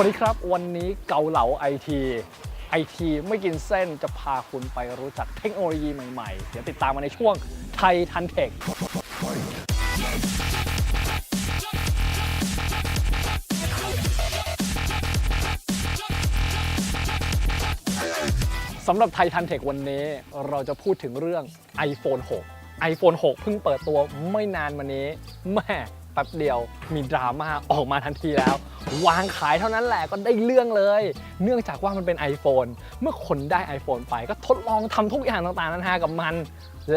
วัสดีครับ วันนี้เกาเหลาไอทีไอทีไม่กินเส้นจะพาคุณไปรู้จักเทคโนโลยีใหม่ๆ เดี๋ยวติดตามมาในช่วงไทยทันเทคสำหรับไทยทันเทควันนี้เราจะพูดถึงเรื่อง iPhone 6 iPhone 6 เพิ่งเปิดตัวไม่นานมานี้แม่แป๊บเดียวมีดราม่าออกมาทันทีแล้ว วางขายเท่านั้นแหละก็ได้เรื่องเลย เนื่องจากว่ามันเป็น iPhone เมื่อคนได้ iPhone ไปก็ทดลองทำทุกอย่างต่างๆนานากับมัน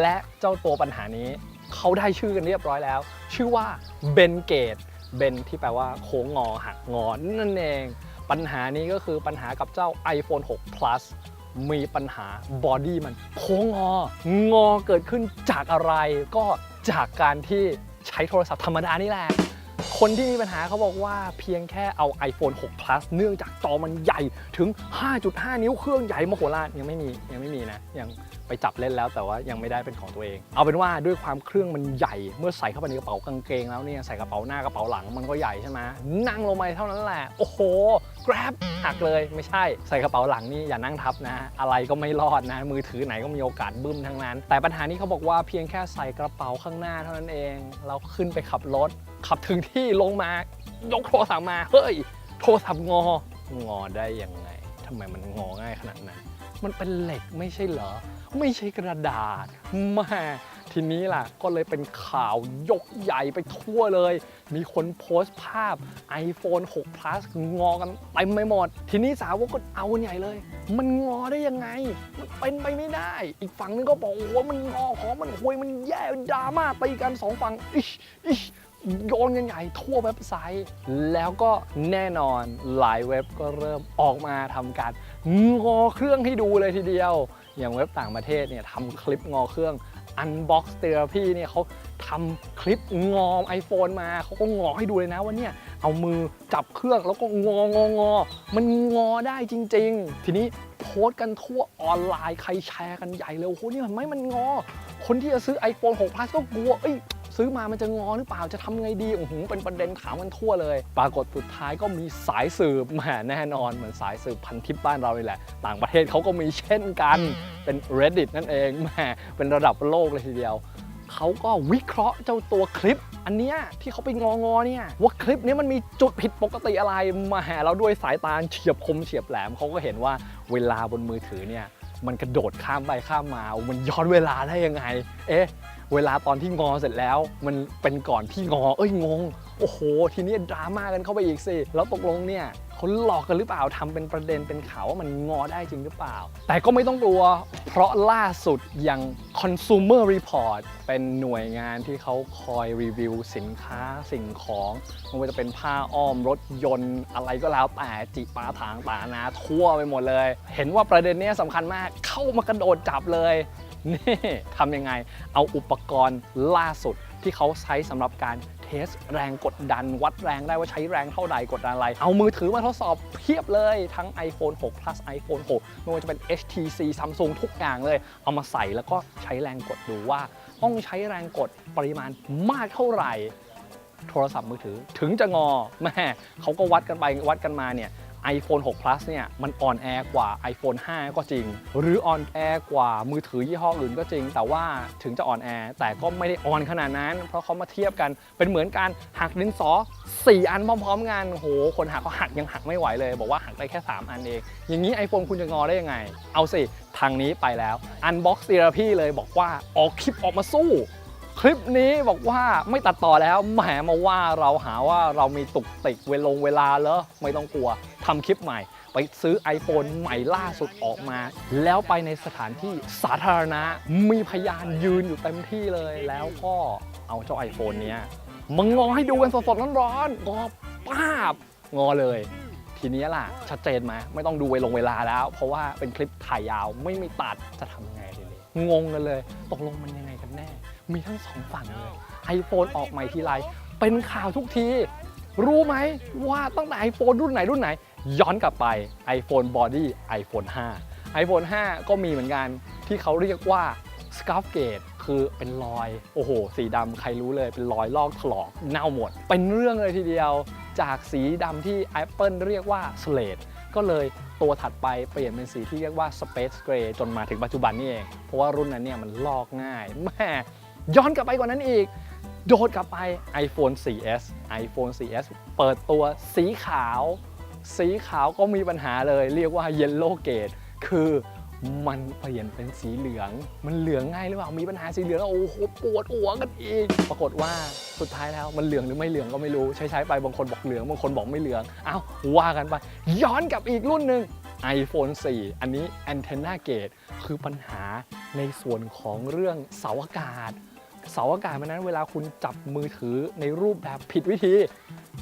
และเจ้าตัวปัญหานี้ เขาได้ชื่อกันเรียบร้อยแล้ว ชื่อว่าเบนเกตเบนที่แปลว่าโค้งงอหักงอนั่นเอง ปัญหานี้ก็คือปัญหากับเจ้า iPhone 6 Plus มีปัญหาบอดี้มันโค้งงอ งอเกิดขึ้นจากอะไรก็จากการที่ใช้โทรศัพท์ธรรมดานี่แหละ คนที่มีปัญหาเขาบอกว่าเพียงแค่เอา iPhone 6 Plus เนื่องจากจอมันใหญ่ถึง 5.5 นิ้วเครื่องใหญ่มโหฬารยังไม่มียังไม่มีนะ ยังไปจับเล่นแล้วแต่ว่ายังไม่ได้เป็นของตัวเอง เอาเป็นว่าด้วยความเครื่องมันใหญ่ เมื่อใส่เข้าไปในกระเป๋ากางเกงแล้วเนี่ยใส่กระเป๋าหน้ากระเป๋าหลังมันก็ใหญ่ใช่ไหมนั่งลงไปเท่านั้นแหละ โอ้โห grab หักเลยไม่ใช่ ใส่กระเป๋าหลังนี่อย่านั่งทับนะ อะไรก็ไม่รอดนะ มือถือไหนก็มีโอกาสบึ้มทั้งนั้น แต่ปัญหานี้เขาบอกว่าเพียงแค่ใส่กระเป๋าข้างหน้าเท่านั้นเอง เราขึ้นไปขับรถ ขับถึงที่ลงมายกโทรศัพท์มาเฮ้ยโทรศัพท์งองอได้ยังไงทำไมมันงอง่ายขนาดนั้น มันเป็นเหล็กไม่ใช่เหรอ ไม่ใช่กระดาษแม่ทีนี้ล่ะก็เลยเป็นข่าวยกใหญ่ไปทั่วเลย มีคนโพสต์ภาพ iPhone 6 Plus งอกันเต็มไปหมด ทีนี้สาวกก็เอาใหญ่เลย มันงอได้ยังไง มันเป็นไปไม่ได้ อีกฝั่งนึงก็บอกโอ้โหมันงอของมันห่วยมันแย่ดราม่าตีกันสองฝั่งอิชอิชโยนกันใหญ่ทั่วเว็บไซต์ แล้วก็แน่นอนหลายเว็บก็เริ่มออกมาทำการ งอเครื่องให้ดูเลยทีเดียว อย่างเว็บต่างประเทศเนี่ยทำคลิปงอเครื่อง Unbox Therapy เนี่ยเขาทำคลิปงอ iPhone มาเขาก็งอให้ดูเลยนะว่าเนี่ยเอามือจับเครื่องแล้วก็งององอมันงอได้จริง ๆ ทีนี้โพสต์กันทั่วออนไลน์ใครแชร์กันใหญ่เลยโอ้โหนี่ยเห็นไหมมันงอ คนที่จะซื้อ iPhone 6 Plus ก็กลัวเอ้ย ซื้อมามันจะงอหรือเปล่าจะทำไงดีโอ้โหเป็นประเด็นถามกันทั่วเลย ปรากฏสุดท้ายก็มีสายสืบแหมแน่นอนเหมือนสายสืบพันทิปบ้านเราเลยแหละ ต่างประเทศเขาก็มีเช่นกันเป็น reddit นั่นเองแหมเป็นระดับโลกเลยทีเดียวเขาก็วิเคราะห์เจ้าตัวคลิป อันเนี้ยที่เขาไปงองอเนี่ยว่าคลิปนี้มันมีจุดผิดปกติอะไรมาแหแล้วด้วยสายตาเฉียบคมเฉียบแหลมเขาก็เห็นว่าเวลาบนมือถือเนี่ยมันกระโดดข้ามไปข้ามมา มันย้อนเวลาได้ยังไง เอ๊ะ เวลาตอนที่งอเสร็จแล้ว มันเป็นก่อนที่งอ เอ้ยงง โอ้โห ทีนี้ดราม่ากันเข้าไปอีกสิ แล้วตกลงเนี่ยเขาหลอกกันหรือเปล่าทำเป็นประเด็นเป็นข่าวว่ามันงอได้จริงหรือเปล่า แต่ก็ไม่ต้องกลัว เพราะล่าสุดอย่าง Consumer Report เป็นหน่วยงานที่เขาคอยรีวิวสินค้าสิ่งของไม่ว่าจะเป็นผ้าอ้อมรถยนต์อะไรก็แล้วแต่จิปาถางตานาทั่วไปหมดเลย เห็นว่าประเด็นนี้สำคัญมากเข้ามากระโดดจับเลย นี่ทำยังไงเอาอุปกรณ์ล่าสุดที่เขาใช้สำหรับการเทสแรงกดดัน วัดแรงได้ว่าใช้แรงเท่าใดกดดันอะไร เอามือถือมาทดสอบเพียบเลยทั้ง iPhone 6 plus iPhone 6 ไม่ว่าจะเป็น HTC Samsung ทุกอย่างเลย เอามาใส่แล้วก็ใช้แรงกดดูว่า ต้องใช้แรงกดปริมาณมากเท่าไหร่ โทรศัพท์มือถือถึงจะงอแม่เขาก็วัดกันไปวัดกันมาเนี่ย iPhone 6 Plus เนี่ยมันอ่อนแอกว่า iPhone 5 ก็จริง หรืออ่อนแอกว่ามือถือยี่ห้ออื่นก็จริง แต่ว่าถึงจะอ่อนแอแต่ก็ไม่ได้อ่อนขนาดนั้น เพราะเขามาเทียบกันเป็นเหมือนการหักดินสอ 4 อันพร้อมๆกันโหคนหักเขาหักยังหักไม่ไหวเลย บอกว่าหักได้แค่ 3 อันเอง อย่างนี้ iPhone คุณจะงอได้ยังไง เอาสิ ทางนี้ไปแล้ว Unbox Therapy เลยบอกว่าออกคลิปออกมาสู้คลิปนี้บอกว่าไม่ตัดต่อแล้วแหมมาว่าเราหาว่าเรามีตุกติกเวลงเวลาเหรอไม่ต้องกลัว ทำคลิปใหม่ ไปซื้อ iPhone ใหม่ล่าสุดออกมา แล้วไปในสถานที่สาธารณะมีพยานยืนอยู่เต็มที่เลย แล้วก็เอาเจ้า iPhone เนี้ยมางอให้ดูกันสดๆร้อนๆงอป้าบงอเลย ทีนี้ล่ะ ชัดเจนไหมไม่ต้องดูเวลงเวลาแล้ว เพราะว่าเป็นคลิปถ่ายยาวไม่มีตัดจะทำยังไงทีนี้งงกันเลย ตกลงมันยังไงกันแน่ มีทั้งสองฝั่งเลย iPhone ออกใหม่ทีไรเป็นข่าวทุกที รู้ไหมว่าตั้งแต่ iPhone รุ่นไหนรุ่นไหน ย้อนกลับไป iPhone Body iPhone 5 iPhone 5 ก็มีเหมือนกันที่เขาเรียกว่า scuff gate คือเป็นรอย โอ้โห สีดำใครรู้เลยเป็นรอยลอกถลอกเน่าหมด เป็นเรื่องเลยทีเดียวจากสีดำที่ Apple เรียกว่า Slate ก็เลยตัวถัดไปเปลี่ยนเป็นสีที่เรียกว่า Space Gray จนมาถึงปัจจุบันนี่เอง เพราะว่ารุ่นนั้นเนี่ยมันลอกง่ายแม่ย้อนกลับไปกว่านั้นอีก โดดกลับไป iPhone 4S iPhone 4S เปิดตัวสีขาว สีขาวก็มีปัญหาเลย เรียกว่า Yellow Gate คือมันเปลี่ยนเป็นสีเหลือง มันเหลืองง่ายหรือเปล่า มีปัญหาสีเหลืองแล้วโอ้โหปวดหัวกันอีก ปรากฏว่าสุดท้ายแล้วมันเหลืองหรือไม่เหลืองก็ไม่รู้ ใช้ใช้ไปบางคนบอกเหลืองบางคนบอกไม่เหลือง เอ้าว่ากันไป ย้อนกลับอีกรุ่นหนึ่ง iPhone 4 อันนี้ Antenna Gate คือปัญหาในส่วนของเรื่องเสาอากาศ เสาอากาศมันนั้นเวลาคุณจับมือถือในรูปแบบผิดวิธี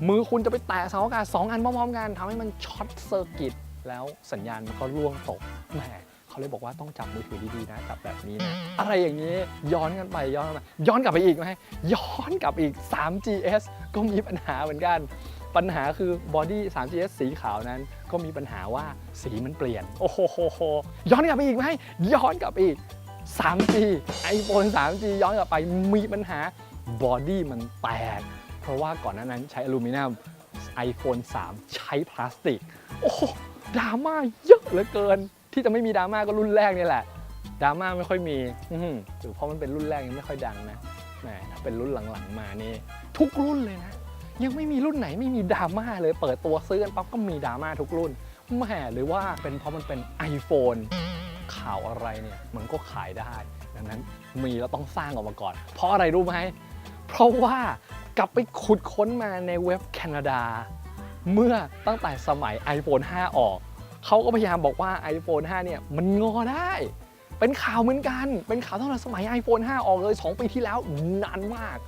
มือคุณจะไปแตะเสาอากาศ2อันพร้อมๆกันทำให้มันช็อตเซอร์กิตแล้วสัญญาณมันก็ร่วงตกแหมเขาเลยบอกว่าต้องจับมือถือดีๆนะจับแบบนี้นะอะไรอย่างนี้ย้อนกันไปย้อนกันมาย้อนกลับไปอีกไหมย้อนกลับอีก 3GS ก็มีปัญหาเหมือนกัน ปัญหาคือบอดี้ 3GS สีขาวนั้น ก็มีปัญหาว่าสีมันเปลี่ยน โอ้โหโหย้อนกลับไปอีกไหมย้อนกลับอีก 3G iPhone 3G ย้อนกลับไปมีปัญหาบอดี้มันแตก เพราะว่าก่อนหน้านั้นใช้อลูมิเนียม iPhone 3 ใช้พลาสติก โอ้ดราม่าเยอะเหลือเกิน ที่จะไม่มีดราม่าก็รุ่นแรกนี่แหละดราม่าไม่ค่อยมีอื้อหือหรือเพราะมันเป็นรุ่นแรกยังไม่ค่อยดังนะแหมถ้าเป็นรุ่นหลังๆมานี่ ทุกรุ่นเลยนะ ยังไม่มีรุ่นไหนไม่มีดราม่าเลยเปิดตัวซื้อกันปั๊บก็มีดราม่าทุกรุ่นแหมหรือว่าเป็นเพราะมันเป็น iPhone ข่าวอะไรเนี่ยมันก็ขายได้ ดังนั้นมีแล้วต้องสร้างออกมาก่อน เพราะอะไรรู้ไหม เพราะว่า กลับไปขุดค้นมาในเว็บแคนาดา เมื่อตั้งแต่สมัย iPhone 5 ออก เขาก็พยายามบอกว่า iPhone 5 เนี่ยมันงอได้ เป็นข่าวเหมือนกัน เป็นข่าวตั้งแต่สมัย iPhone 5 ออกเลย 2 ปีที่แล้วนานมาก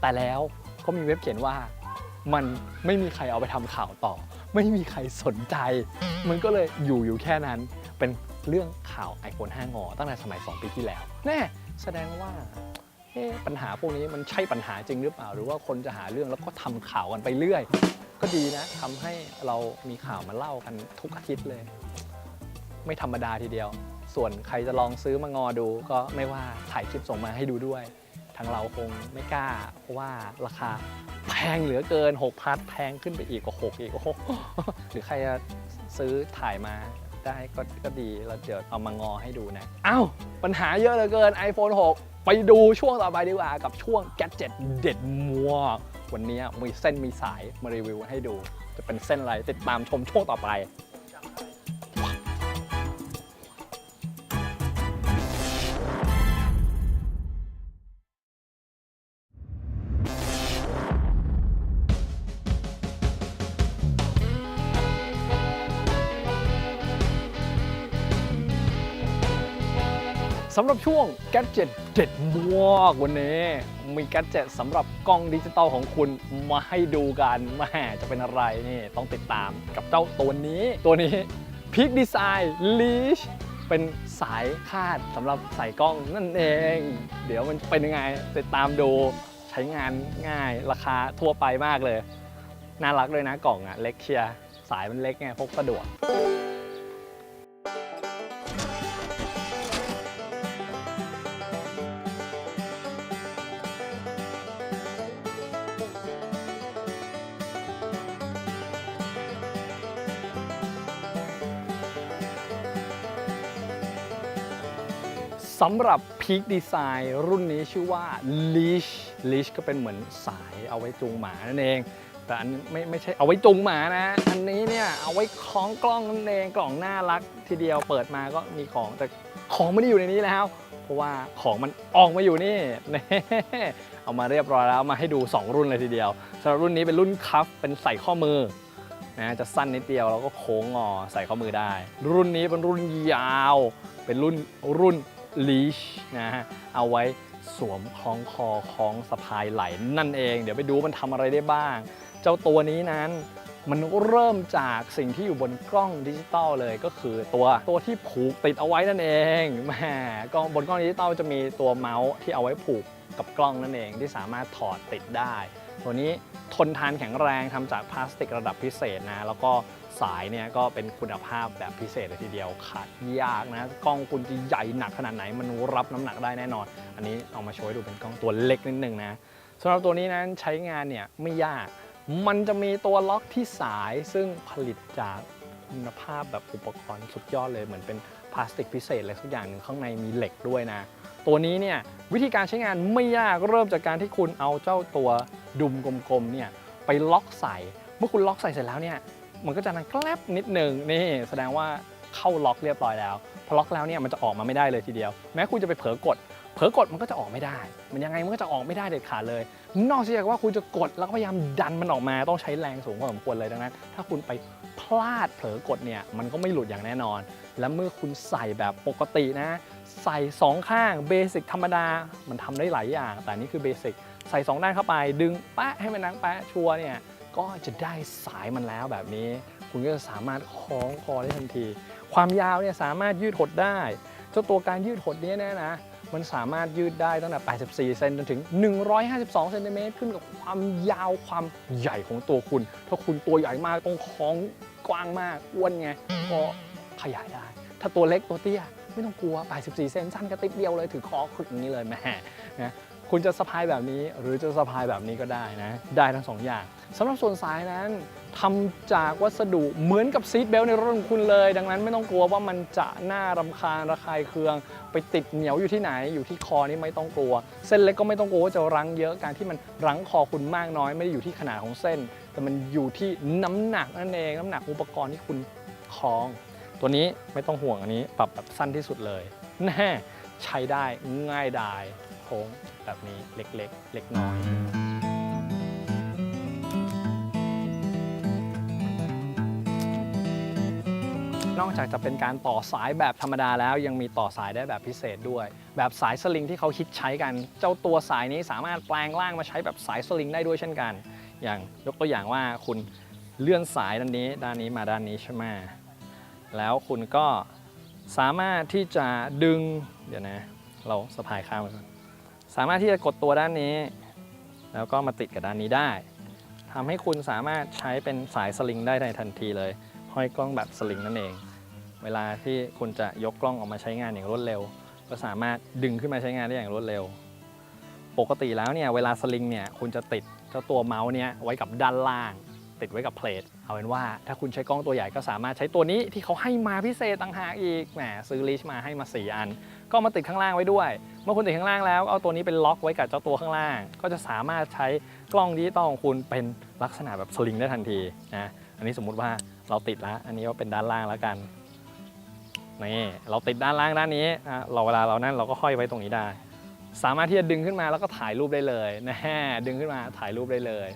แต่แล้วก็มีเว็บเขียนว่ามันไม่มีใครเอาไปทำข่าวต่อ ไม่มีใครสนใจ มันก็เลยอยู่อยู่แค่นั้น เป็นเรื่องข่าว iPhone 5 งอตั้งแต่สมัย 2 ปีที่แล้ว แน่ แสดงว่า ปัญหาพวกนี้มันใช่ปัญหาจริงหรือเปล่า หรือว่าคนจะหาเรื่องแล้วก็ทำข่าวกันไปเรื่อย ก็ดีนะทำให้เรามีข่าวมาเล่ากันทุกอาทิตย์เลย ไม่ธรรมดาทีเดียว ส่วนใครจะลองซื้อมางอดูก็ไม่ว่าถ่ายคลิปส่งมาให้ดูด้วย ทางเราคงไม่กล้า เพราะว่าราคาแพงเหลือเกิน6พัดแพงขึ้นไปอีกกว่า6อีกโอ้โหหรือใครจะซื้อถ่ายมาได้ก็ก็ดีแล้วเดี๋ยวเอามางอให้ดูนะอ้าวปัญหาเยอะเหลือเกิน iPhone 6 ไปดูช่วงต่อไปดีกว่ากับช่วงแกดเจ็ตเด็ดมัววันนี้มีเส้นมีสายมารีวิวให้ดู จะเป็นเส้นอะไรติดตามชมช่วงต่อไป สำหรับช่วง Gadget เด็ดมากวันนี้ มี Gadget สำหรับกล้องดิจิตอลของคุณมาให้ดูกันแหม่จะเป็นอะไรนี่ต้องติดตามกับเจ้าตัวนี้ ตัวนี้ Peak Design Leash เป็นสายคาดสำหรับใส่กล้องนั่นเอง เดี๋ยวมันเป็นยังไงติดตามดูใช้งานง่ายราคาทั่วไปมากเลย น่ารักเลยนะกล่องอะเล็กเชียร์สายมันเล็กไงพกสะดวก สำหรับ Peak Design รุ่นนี้ชื่อว่า Leash Leash ก็เป็นเหมือนสายเอาไว้จูงหมานั่นเอง แต่อันไม่ไม่ใช่เอาไว้จูงหมานะ อันนี้เนี่ยเอาไว้คล้องกล้องนั่นเองกล่องน่ารักทีเดียวเปิดมาก็มีของแต่ของไม่ได้อยู่ในนี้แล้ว เพราะว่าของมันออกมาอยู่นี่ เอามาเรียบร้อยแล้วมาให้ดู 2 รุ่นเลยทีเดียวสำหรับรุ่นนี้เป็นรุ่นคัฟเป็นใส่ข้อมือนะจะสั้นนิดเดียวแล้วก็โค้งงอใส่ข้อมือได้ รุ่นนี้เป็นรุ่นยาว เป็นรุ่นรุ่น leash นะฮะเอาไว้สวมคล้องคอคล้องสะพายไหลนั่นเอง เดี๋ยวไปดูมันทำอะไรได้บ้าง เจ้าตัวนี้นั้นมันเริ่มจากสิ่งที่อยู่บนกล้องดิจิตอลเลยก็คือตัวตัวที่ผูกติดเอาไว้นั่นเองแหมกล้องบนกล้องดิจิตอลจะมีตัวเมาส์ที่เอาไว้ผูกกับกล้องนั่นเองที่สามารถถอดติดได้ ตัวนี้ทนทานแข็งแรงทำจากพลาสติกระดับพิเศษนะ แล้วก็ สายเนี่ยก็เป็นคุณภาพแบบพิเศษเลยทีเดียวขาดยากนะกล้องคุณจะใหญ่หนักขนาดไหนมันรับน้ำหนักได้แน่นอน อันนี้เอามาโชว์ดูเป็นกล้องตัวเล็กนิดนึงนะสำหรับตัวนี้นั้นใช้งานเนี่ยไม่ยาก มันจะมีตัวล็อกที่สายซึ่งผลิตจากคุณภาพแบบอุปกรณ์สุดยอดเลยเหมือนเป็นพลาสติกพิเศษอะไรสักอย่างหนึ่งข้างในมีเหล็กด้วยนะ ตัวนี้เนี่ยวิธีการใช้งานไม่ยากเริ่มจากการที่คุณเอาเจ้าตัวดุมกลมๆเนี่ยไปล็อกใส่ เมื่อคุณล็อกใส่เสร็จแล้วเนี่ย มันก็จะนันแกลบนิดหนึ่งนี่แสดงว่าเข้าล็อกเรียบร้อยแล้วพอล็อกแล้วเนี่ยมันจะออกมาไม่ได้เลยทีเดียว แม้คุณจะไปเผลอกด เผลอกดมันก็จะออกไม่ได้ มันยังไงมันก็จะออกไม่ได้เด็ดขาดเลย นอกจากว่าคุณจะกดแล้วก็พยายามดันมันออกมาต้องใช้แรงสูงพอสมควรเลยดังนั้น ถ้าคุณไปพลาดเผลอกดเนี่ยมันก็ไม่หลุดอย่างแน่นอน และเมื่อคุณใส่แบบปกตินะ ใส่สองข้างเบสิกธรรมดามันทำได้หลายอย่าง แต่นี่คือเบสิกใส่สองด้านเข้าไป ดึงแปะให้มันนังแปะชัวเนี่ย ก็จะได้สายมันแล้วแบบนี้ คุณก็จะสามารถคล้องคอได้ทันที ความยาวเนี่ยสามารถยืดหดได้ เจ้าตัวการยืดหดเนี้เนี่ยนะ มันสามารถยืดได้ตั้งแต่ 84 เซนจนถึง 152 เซนติเมตรขึ้นกับความยาวความใหญ่ของตัวคุณ ถ้าคุณตัวใหญ่มากต้องคล้องกว้างมากอ้วนไงก็ขยายได้ ถ้าตัวเล็กตัวเตี้ยไม่ต้องกลัว 84 เซนสั้นกระติบเดียวเลยถือคอขึกอย่างนี้เลยแม่นะ คุณจะสะพายแบบนี้หรือจะสะพายแบบนี้ก็ได้นะ ได้ทั้งสองอย่างสำหรับส่วนสายนั้นทำจากวัสดุเหมือนกับซีทเบลในรถของคุณเลย ดังนั้นไม่ต้องกลัวว่ามันจะน่ารำคาญระคายเคือง ไปติดเหนียวอยู่ที่ไหนอยู่ที่คอนี่ไม่ต้องกลัว เส้นเล็กก็ไม่ต้องกลัวว่าจะรั้งเยอะการที่มันรั้งคอคุณมากน้อย ไม่ได้อยู่ที่ขนาดของเส้น แต่มันอยู่ที่น้ำหนักนั่นเอง น้ำหนักอุปกรณ์ที่คุณคล้อง ตัวนี้ไม่ต้องห่วงอันนี้ปรับแบบสั้นที่สุดเลยแน่ใช้ได้ง่ายดาย โค้งแบบนี้เล็กๆ เล็กน้อยนอกจากจะเป็นการต่อสายแบบธรรมดาแล้วยังมีต่อสายได้แบบพิเศษด้วย แบบสายสลิงที่เขาคิดใช้กัน เจ้าตัวสายนี้สามารถแปลงร่างมาใช้แบบสายสลิงได้ด้วยเช่นกัน อย่างยกตัวอย่างว่าคุณเลื่อนสายด้านนี้ด้านนี้มาด้านนี้ใช่ไหมแล้วคุณก็สามารถที่จะดึงเดี๋ยวนะ เราสะพายข้างไปก่อน สามารถที่จะกดตัวด้านนี้ แล้วก็มาติดกับด้านนี้ได้ทำให้คุณสามารถใช้เป็นสายสลิงได้ในทันทีเลยห้อยกล้องแบบสลิงนั่นเอง เวลาที่คุณจะยกกล้องออกมาใช้งานอย่างรวดเร็ว ก็สามารถดึงขึ้นมาใช้งานได้อย่างรวดเร็ว ปกติแล้วเนี่ยเวลาสลิงเนี่ยคุณจะติดเจ้าตัวเมาส์เนี่ยไว้กับด้านล่าง ติดไว้กับเพลทเอาเป็นว่า ถ้าคุณใช้กล้องตัวใหญ่ก็สามารถใช้ตัวนี้ที่เขาให้มาพิเศษต่างหากอีกแหมซื้อลิชมาให้มา 4 อัน ก็มาติดข้างล่างไว้ด้วย เมื่อคุณติดข้างล่างแล้ว เอาตัวนี้เป็นล็อกไว้กับเจ้าตัวข้างล่าง ก็จะสามารถใช้กล้องดิจิตอลของคุณเป็นลักษณะแบบสลิงได้ทันทีนะอันนี้สมมุติว่าเราติดแล้วอันนี้ก็เป็นด้านล่างแล้วกันนี่เราติดด้านล่างด้านนี้อะเราเวลาเรานั่นเราก็ห้อยไว้ตรงนี้ได้ สามารถที่จะดึงขึ้นมาแล้วก็ถ่ายรูปได้เลยนะฮะดึงขึ้นมาถ่ายรูปได้เลย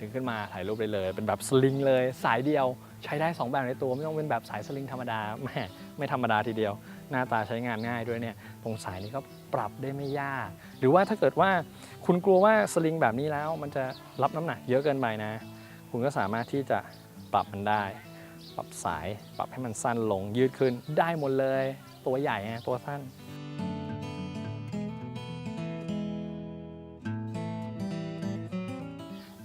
ดึงขึ้นมาถ่ายรูปได้เลย เป็นแบบสลิงเลยสายเดียวใช้ได้ 2 แบบในตัวไม่ต้องเป็นแบบสายสลิงธรรมดาแหมไม่ธรรมดาทีเดียว หน้าตาใช้งานง่ายด้วยเนี่ยตรงสายนี้ก็ปรับได้ไม่ยาก หรือว่าถ้าเกิดว่าคุณกลัวว่าสลิงแบบนี้แล้วมันจะรับน้ำหนักเยอะเกินไปนะ คุณก็สามารถที่จะปรับมันได้ ปรับสายปรับให้มันสั้นลงยืดขึ้นได้หมดเลย ตัวใหญ่ไงตัวสั้น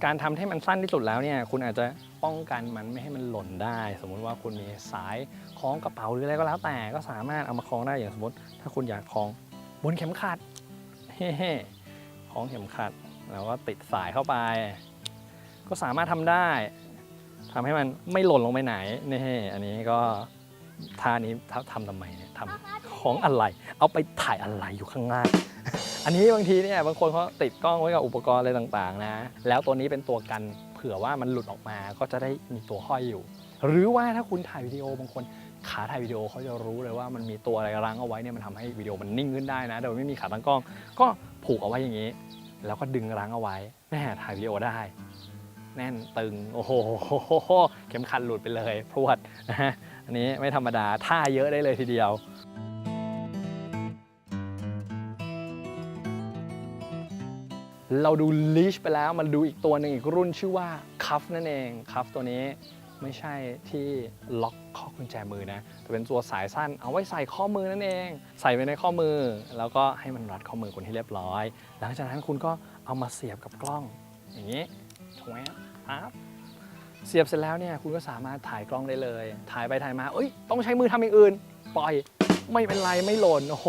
การทำให้มันสั้นที่สุดแล้วเนี่ยคุณอาจจะ ป้องกันมันไม่ให้มันหล่นได้ สมมุติว่าคุณมีสายคล้องกระเป๋าหรืออะไรก็แล้วแต่ก็สามารถเอามาคล้องได้อย่างสมมติ ถ้าคุณอยากคล้องบนเข็มขัดเฮ้คล้องเข็มขัดแล้วก็ติดสายเข้าไป ก็สามารถทำได้ทำให้มันไม่หล่นลงไปไหนนี่อันนี้ก็ท่านี้ทำทำทำไมเนี่ยทำของอะไร เอาไปถ่ายอะไรอยู่ข้างล่างอันนี้บางทีเนี่ยบางคนเขาติดกล้องไว้กับอุปกรณ์อะไรต่างๆนะ แล้วตัวนี้เป็นตัวกัน เผื่อว่ามันหลุดออกมาก็จะได้มีตัวห้อยอยู่ หรือว่าถ้าคุณถ่ายวิดีโอบางคนขาถ่ายวิดีโอเขาจะรู้เลยว่ามันมีตัวอะไรรั้งเอาไว้เนี่ยมันทำให้วิดีโอมันนิ่งขึ้นได้นะ โดยไม่มีขาตั้งกล้อง ก็ผูกเอาไว้อย่างนี้ แล้วก็ดึงรั้งเอาไว้แม่ถ่ายวิดีโอได้ แน่นตึงโอ้โหเข็มขัดหลุดไปเลยพรวดนะฮะอันนี้ไม่ธรรมดาท่าเยอะได้เลยทีเดียว เราดูลิชไปแล้วมันดูอีกตัวหนึ่งอีกรุ่นชื่อว่าคัฟนั่นเองคัฟตัวนี้ไม่ใช่ที่ล็อกข้อกุญแจมือนะ แต่เป็นตัวสายสั้นเอาไว้ใส่ข้อมือนั่นเอง ใส่ไว้ในข้อมือ แล้วก็ให้มันรัดข้อมือคุณให้เรียบร้อย หลังจากนั้นคุณก็เอามาเสียบกับกล้อง อย่างนี้ถูกไหมครับเสียบเสร็จแล้วเนี่ยคุณก็สามารถถ่ายกล้องได้เลย ถ่ายไปถ่ายมาเอ้ยต้องใช้มือทำอย่างอื่น ปล่อยไม่เป็นไรไม่หล่นโอ้โห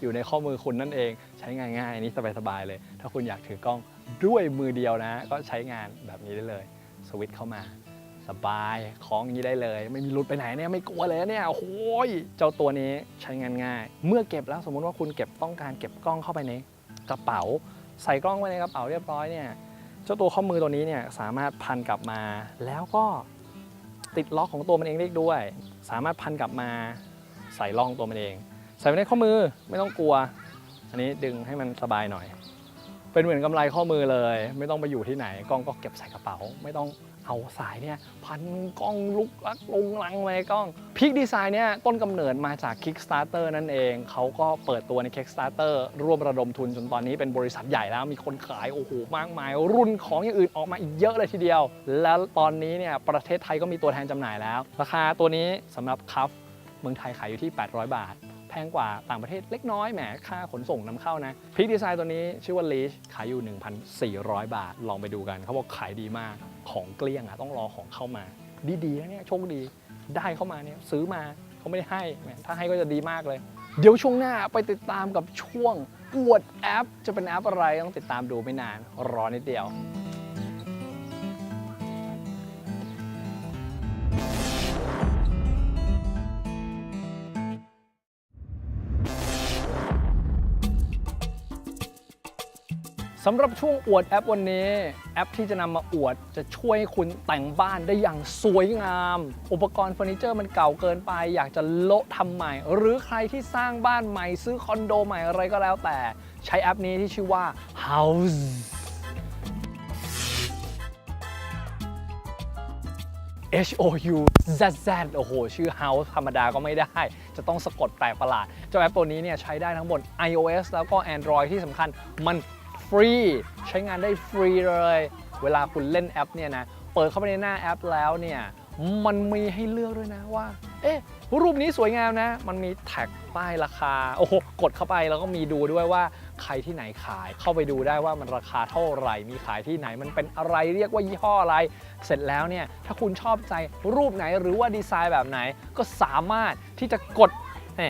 อยู่ในข้อมือคุณนั่นเอง ใช้ง่ายๆอันนี้สบายๆเลย ถ้าคุณอยากถือกล้องด้วยมือเดียวนะ ก็ใช้งานแบบนี้ได้เลย สวิตช์เข้ามาสบายคล้องอย่างนี้ได้เลย ไม่มีหลุดไปไหนเนี่ยไม่กลัวเลยเนี่ยโอ้ยเจ้าตัวนี้ใช้งานง่าย เมื่อเก็บแล้วสมมุติว่าคุณเก็บต้องการเก็บกล้องเข้าไปในกระเป๋า ใส่กล้องไว้ในกระเป๋าเรียบร้อยเนี่ยเจ้าตัวข้อมือตัวนี้เนี่ยสามารถพันกลับมา แล้วก็ติดล็อกของตัวมันเองได้อีกด้วย สามารถพันกลับมาใส่ล่องตัวมันเอง ใส่ไว้ในข้อมือไม่ต้องกลัว อันนี้ดึงให้มันสบายหน่อย เป็นเหมือนกำไรข้อมือเลย ไม่ต้องไปอยู่ที่ไหนกล้องก็เก็บใส่กระเป๋า ไม่ต้องเอาสายเนี่ยพันกล้องลุกลักลงลังเลยกล้องพิกดีไซน์เนี่ยต้นกำเนิดมาจาก Kickstarter นั่นเอง เขาก็เปิดตัวใน Kickstarter ร่วมระดมทุนจนตอนนี้เป็นบริษัทใหญ่แล้วมีคนขาย โอ้โห มากมาย รุ่นของอย่างอื่นออกมาอีกเยอะเลยทีเดียว แล้วตอนนี้เนี่ยประเทศไทยก็มีตัวแทนจำหน่ายแล้ว ราคาตัวนี้สำหรับคัฟเมืองไทยขายอยู่ที่ 800 บาท แพงกว่าต่างประเทศเล็กน้อยแหมค่าขนส่งนำเข้านะพิกดีไซน์ตัวนี้ชื่อว่า Leash ขายอยู่ 1,400 บาท ลองไปดูกัน เขาบอกขายดีมากของเกลี้ยงอะต้องรอของเข้ามา ดีๆนะเนี่ยโชคดีได้เข้ามาเนี่ยซื้อมาเขาไม่ได้ให้แหมถ้าให้ก็จะดีมากเลย เดี๋ยวช่วงหน้าไปติดตามกับช่วงอวดแอป จะเป็นแอปอะไรต้องติดตามดูไม่นานรอนิดเดียว สำหรับช่วงอวดแอปวันนี้ แอปที่จะนำมาอวดจะช่วยให้คุณแต่งบ้านได้อย่างสวยงาม อุปกรณ์เฟอร์นิเจอร์มันเก่าเกินไป อยากจะโละทำใหม่ หรือใครที่สร้างบ้านใหม่ ซื้อคอนโดใหม่อะไรก็แล้วแต่ ใช้แอปนี้ที่ชื่อว่า House H O U Z Z โอ้โห ชื่อ House ธรรมดาก็ไม่ได้ จะต้องสะกดแปลกประหลาด เจ้าแอปตัวนี้เนี่ยใช้ได้ทั้งบน iOS แล้วก็ Android ที่สำคัญมัน ฟรี ใช้งานได้ฟรีเลย เวลาคุณเล่นแอปเนี่ยนะเปิดเข้าไปในหน้าแอปแล้วเนี่ยมันมีให้เลือกด้วยนะว่า เอ๊ะ รูปนี้สวยงามนะ มันมีแท็กป้ายราคา โอ้โห กดเข้าไปแล้วก็มีดูด้วยว่าใครที่ไหนขาย เข้าไปดูได้ว่ามันราคาเท่าไหร่ มีขายที่ไหน มันเป็นอะไร เรียกว่ายี่ห้ออะไร เสร็จแล้วเนี่ย ถ้าคุณชอบใจรูปไหนหรือว่าดีไซน์แบบไหน ก็สามารถที่จะกดแหม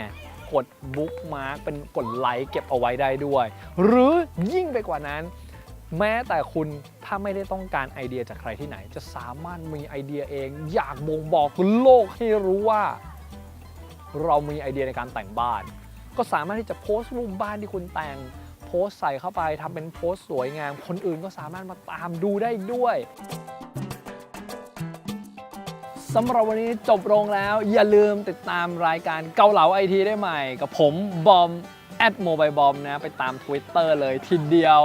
กดบุ๊กมาร์กเป็นกดไลค์เก็บเอาไว้ได้ด้วย หรือยิ่งไปกว่านั้น แม้แต่คุณถ้าไม่ได้ต้องการไอเดียจากใครที่ไหน จะสามารถมีไอเดียเอง อยากบ่งบอกโลกให้รู้ว่า เรามีไอเดียในการแต่งบ้าน ก็สามารถที่จะโพสต์รูปบ้านที่คุณแต่งโพสต์ใส่เข้าไปทำเป็นโพสต์สวยงาม คนอื่นก็สามารถมาตามดูได้อีกด้วย สำหรับวันนี้จบลงแล้ว อย่าลืมติดตามรายการเกาเหลาไอทีได้ใหม่ กับผมบอมแอดโมบายบอมนะ ไปตาม Twitter เลยทีเดียว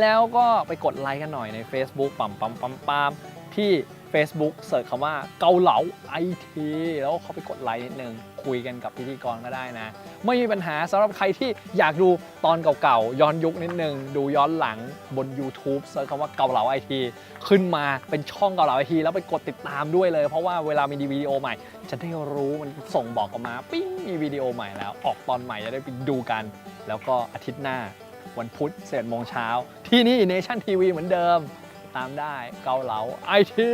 แล้วก็ไปกดไลค์กันหน่อยใน Facebook ปั๊มปั๊มปั๊มปั๊มที่ Facebook เสิร์ชคำว่าเกาเหลาไอทีแล้วก็เข้าไปกดไลค์นิดนึง คุยกันกับพิธีกรก็ได้นะ ไม่มีปัญหาสำหรับใครที่อยากดูตอนเก่าๆ ย้อนยุคนิดนึง ดูย้อนหลังบน YouTube เสิร์ชคำว่าเกาเหลาไอทีขึ้นมาเป็นช่องเกาเหลาไอทีแล้วไปกดติดตามด้วยเลย เพราะว่าเวลามีดีวิดีโอใหม่ จะได้รู้มันส่งบอกออกมา ปิ้งมีวิดีโอใหม่แล้ว ออกตอนใหม่จะได้ไปดูกัน แล้วก็อาทิตย์หน้าวันพุธเสร็จโมงเช้าที่นี่ Nation TV เหมือนเดิม ตามได้เกาเหลาไอที